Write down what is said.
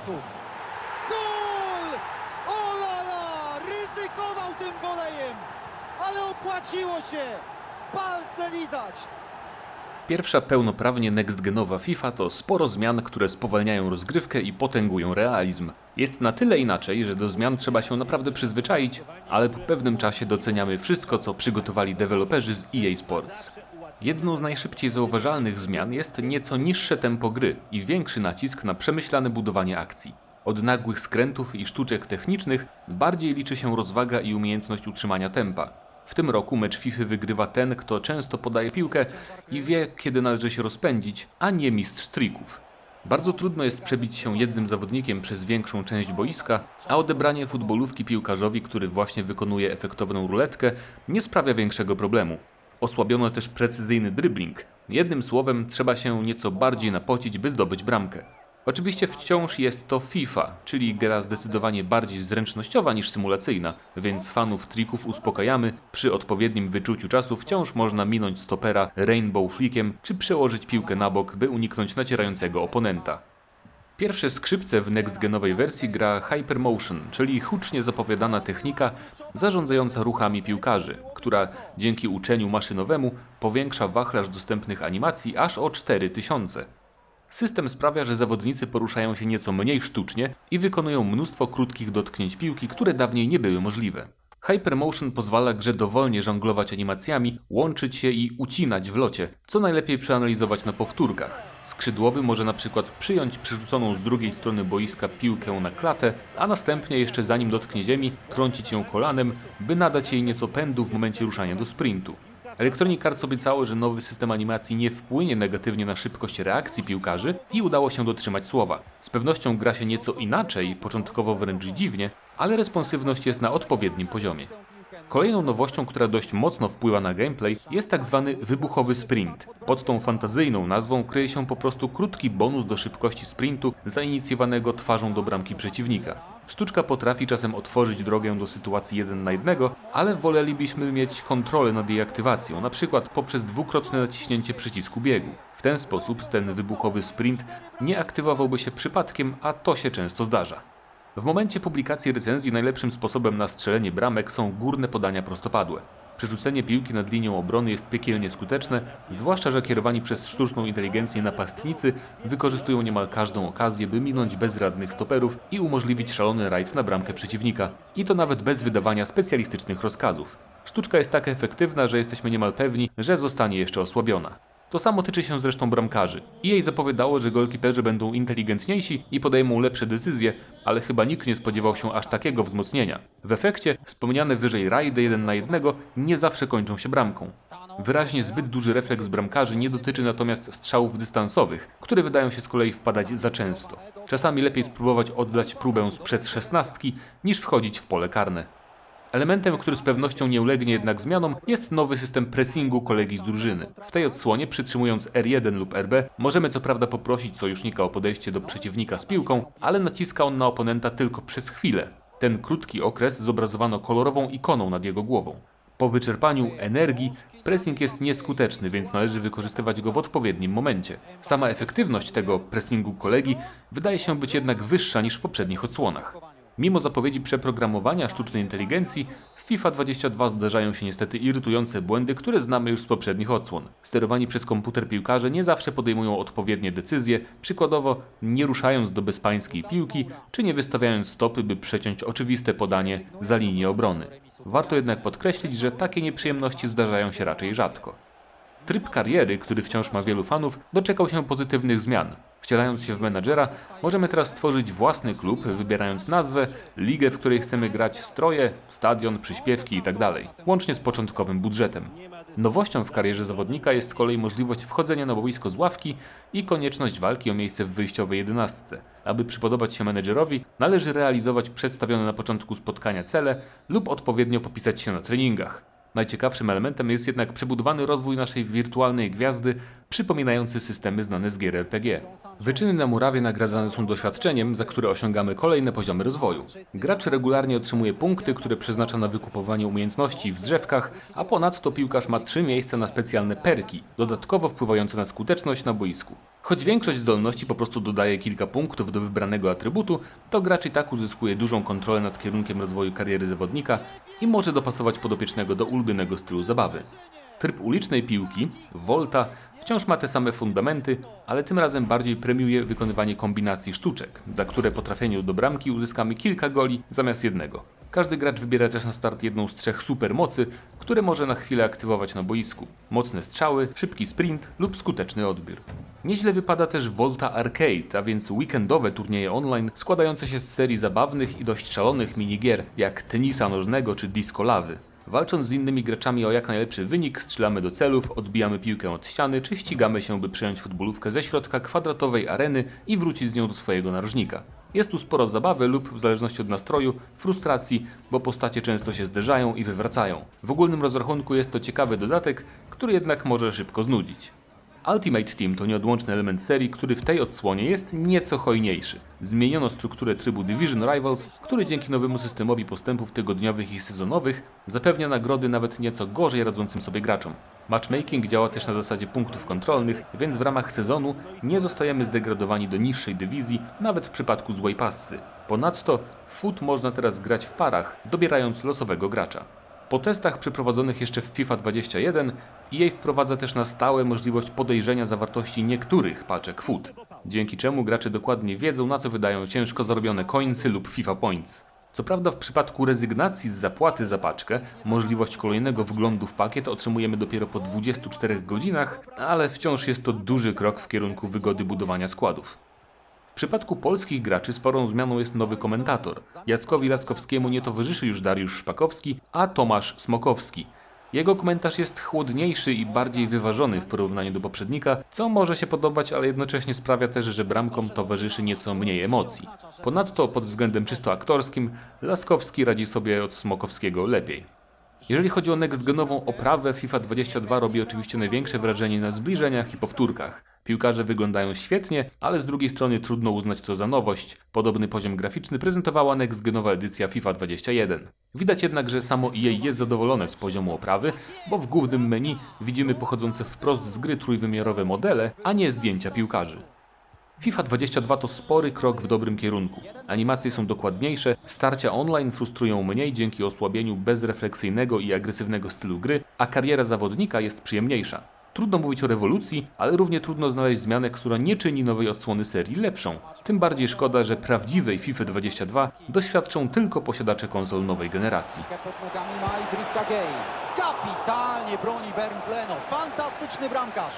kibiców. Gol! Olala! Ryzykował tym wolejem, ale opłaciło się! Palce lizać! Pierwsza pełnoprawnie next-genowa FIFA to sporo zmian, które spowalniają rozgrywkę i potęgują realizm. Jest na tyle inaczej, że do zmian trzeba się naprawdę przyzwyczaić, ale po pewnym czasie doceniamy wszystko, co przygotowali deweloperzy z EA Sports. Jedną z najszybciej zauważalnych zmian jest nieco niższe tempo gry i większy nacisk na przemyślane budowanie akcji. Od nagłych skrętów i sztuczek technicznych bardziej liczy się rozwaga i umiejętność utrzymania tempa. W tym roku mecz FIFA wygrywa ten, kto często podaje piłkę i wie, kiedy należy się rozpędzić, a nie mistrz trików. Bardzo trudno jest przebić się jednym zawodnikiem przez większą część boiska, a odebranie futbolówki piłkarzowi, który właśnie wykonuje efektowną ruletkę, nie sprawia większego problemu. Osłabiono też precyzyjny dribbling. Jednym słowem, trzeba się nieco bardziej napocić, by zdobyć bramkę. Oczywiście wciąż jest to FIFA, czyli gra zdecydowanie bardziej zręcznościowa niż symulacyjna, więc fanów trików uspokajamy, przy odpowiednim wyczuciu czasu wciąż można minąć stopera rainbow flickiem czy przełożyć piłkę na bok, by uniknąć nacierającego oponenta. Pierwsze skrzypce w next-genowej wersji gra Hypermotion, czyli hucznie zapowiadana technika zarządzająca ruchami piłkarzy, która dzięki uczeniu maszynowemu powiększa wachlarz dostępnych animacji aż o 4000. System sprawia, że zawodnicy poruszają się nieco mniej sztucznie i wykonują mnóstwo krótkich dotknięć piłki, które dawniej nie były możliwe. Hypermotion pozwala grze dowolnie żonglować animacjami, łączyć się i ucinać w locie, co najlepiej przeanalizować na powtórkach. Skrzydłowy może na przykład przyjąć przerzuconą z drugiej strony boiska piłkę na klatę, a następnie jeszcze zanim dotknie ziemi, trącić ją kolanem, by nadać jej nieco pędu w momencie ruszania do sprintu. Electronic Arts obiecało, że nowy system animacji nie wpłynie negatywnie na szybkość reakcji piłkarzy i udało się dotrzymać słowa. Z pewnością gra się nieco inaczej, początkowo wręcz dziwnie, ale responsywność jest na odpowiednim poziomie. Kolejną nowością, która dość mocno wpływa na gameplay, jest tak zwany wybuchowy sprint. Pod tą fantazyjną nazwą kryje się po prostu krótki bonus do szybkości sprintu zainicjowanego twarzą do bramki przeciwnika. Sztuczka potrafi czasem otworzyć drogę do sytuacji 1 na 1, ale wolelibyśmy mieć kontrolę nad jej aktywacją, na przykład poprzez dwukrotne naciśnięcie przycisku biegu. W ten sposób ten wybuchowy sprint nie aktywowałby się przypadkiem, a to się często zdarza. W momencie publikacji recenzji najlepszym sposobem na strzelenie bramek są górne podania prostopadłe. Przerzucenie piłki nad linią obrony jest piekielnie skuteczne, zwłaszcza że kierowani przez sztuczną inteligencję napastnicy wykorzystują niemal każdą okazję, by minąć bezradnych stoperów i umożliwić szalony rajd na bramkę przeciwnika. I to nawet bez wydawania specjalistycznych rozkazów. Sztuczka jest tak efektywna, że jesteśmy niemal pewni, że zostanie jeszcze osłabiona. To samo tyczy się zresztą bramkarzy. EA zapowiadało, że golkiperzy będą inteligentniejsi i podejmą lepsze decyzje, ale chyba nikt nie spodziewał się aż takiego wzmocnienia. W efekcie wspomniane wyżej rajdy 1 na 1 nie zawsze kończą się bramką. Wyraźnie zbyt duży refleks bramkarzy nie dotyczy natomiast strzałów dystansowych, które wydają się z kolei wpadać za często. Czasami lepiej spróbować oddać próbę sprzed szesnastki, niż wchodzić w pole karne. Elementem, który z pewnością nie ulegnie jednak zmianom, jest nowy system pressingu kolegi z drużyny. W tej odsłonie, przytrzymując R1 lub RB, możemy co prawda poprosić sojusznika o podejście do przeciwnika z piłką, ale naciska on na oponenta tylko przez chwilę. Ten krótki okres zobrazowano kolorową ikoną nad jego głową. Po wyczerpaniu energii pressing jest nieskuteczny, więc należy wykorzystywać go w odpowiednim momencie. Sama efektywność tego pressingu kolegi wydaje się być jednak wyższa niż w poprzednich odsłonach. Mimo zapowiedzi przeprogramowania sztucznej inteligencji, w FIFA 22 zdarzają się niestety irytujące błędy, które znamy już z poprzednich odsłon. Sterowani przez komputer piłkarze nie zawsze podejmują odpowiednie decyzje, przykładowo nie ruszając do bezpańskiej piłki, czy nie wystawiając stopy, by przeciąć oczywiste podanie za linię obrony. Warto jednak podkreślić, że takie nieprzyjemności zdarzają się raczej rzadko. Tryb kariery, który wciąż ma wielu fanów, doczekał się pozytywnych zmian. Wcielając się w menadżera, możemy teraz stworzyć własny klub, wybierając nazwę, ligę, w której chcemy grać, stroje, stadion, przyśpiewki itd., łącznie z początkowym budżetem. Nowością w karierze zawodnika jest z kolei możliwość wchodzenia na boisko z ławki i konieczność walki o miejsce w wyjściowej jedenastce. Aby przypodobać się menedżerowi, należy realizować przedstawione na początku spotkania cele lub odpowiednio popisać się na treningach. Najciekawszym elementem jest jednak przebudowany rozwój naszej wirtualnej gwiazdy, przypominający systemy znane z gier RPG. Wyczyny na murawie nagradzane są doświadczeniem, za które osiągamy kolejne poziomy rozwoju. Gracz regularnie otrzymuje punkty, które przeznacza na wykupowanie umiejętności w drzewkach, a ponadto piłkarz ma trzy miejsca na specjalne perki, dodatkowo wpływające na skuteczność na boisku. Choć większość zdolności po prostu dodaje kilka punktów do wybranego atrybutu, to gracz i tak uzyskuje dużą kontrolę nad kierunkiem rozwoju kariery zawodnika i może dopasować podopiecznego do ulubionego stylu zabawy. Tryb ulicznej piłki, Volta, wciąż ma te same fundamenty, ale tym razem bardziej premiuje wykonywanie kombinacji sztuczek, za które po trafieniu do bramki uzyskamy kilka goli zamiast jednego. Każdy gracz wybiera też na start jedną z trzech supermocy, które może na chwilę aktywować na boisku. Mocne strzały, szybki sprint lub skuteczny odbiór. Nieźle wypada też Volta Arcade, a więc weekendowe turnieje online składające się z serii zabawnych i dość szalonych minigier, jak tenisa nożnego czy disco lawy. Walcząc z innymi graczami o jak najlepszy wynik, strzelamy do celów, odbijamy piłkę od ściany, czy ścigamy się, by przejąć futbolówkę ze środka kwadratowej areny i wrócić z nią do swojego narożnika. Jest tu sporo zabawy lub, w zależności od nastroju, frustracji, bo postacie często się zderzają i wywracają. W ogólnym rozrachunku jest to ciekawy dodatek, który jednak może szybko znudzić. Ultimate Team to nieodłączny element serii, który w tej odsłonie jest nieco hojniejszy. Zmieniono strukturę trybu Division Rivals, który dzięki nowemu systemowi postępów tygodniowych i sezonowych zapewnia nagrody nawet nieco gorzej radzącym sobie graczom. Matchmaking działa też na zasadzie punktów kontrolnych, więc w ramach sezonu nie zostajemy zdegradowani do niższej dywizji, nawet w przypadku złej passy. Ponadto w FUT można teraz grać w parach, dobierając losowego gracza. Po testach przeprowadzonych jeszcze w FIFA 21 EA wprowadza też na stałe możliwość podejrzenia zawartości niektórych paczek FUT, dzięki czemu gracze dokładnie wiedzą na co wydają ciężko zarobione coinsy lub FIFA Points. Co prawda w przypadku rezygnacji z zapłaty za paczkę, możliwość kolejnego wglądu w pakiet otrzymujemy dopiero po 24 godzinach, ale wciąż jest to duży krok w kierunku wygody budowania składów. W przypadku polskich graczy sporą zmianą jest nowy komentator. Jackowi Laskowskiemu nie towarzyszy już Dariusz Szpakowski, a Tomasz Smokowski. Jego komentarz jest chłodniejszy i bardziej wyważony w porównaniu do poprzednika, co może się podobać, ale jednocześnie sprawia też, że bramkom towarzyszy nieco mniej emocji. Ponadto pod względem czysto aktorskim Laskowski radzi sobie od Smokowskiego lepiej. Jeżeli chodzi o next-genową oprawę, FIFA 22 robi oczywiście największe wrażenie na zbliżeniach i powtórkach. Piłkarze wyglądają świetnie, ale z drugiej strony trudno uznać to za nowość. Podobny poziom graficzny prezentowała next-genowa edycja FIFA 21. Widać jednak, że samo EA jest zadowolone z poziomu oprawy, bo w głównym menu widzimy pochodzące wprost z gry trójwymiarowe modele, a nie zdjęcia piłkarzy. FIFA 22 to spory krok w dobrym kierunku. Animacje są dokładniejsze, starcia online frustrują mniej dzięki osłabieniu bezrefleksyjnego i agresywnego stylu gry, a kariera zawodnika jest przyjemniejsza. Trudno mówić o rewolucji, ale równie trudno znaleźć zmianę, która nie czyni nowej odsłony serii lepszą. Tym bardziej szkoda, że prawdziwej FIFA 22 doświadczą tylko posiadacze konsol nowej generacji. Kapitalnie broni Bernd Leno. Fantastyczny bramkarz.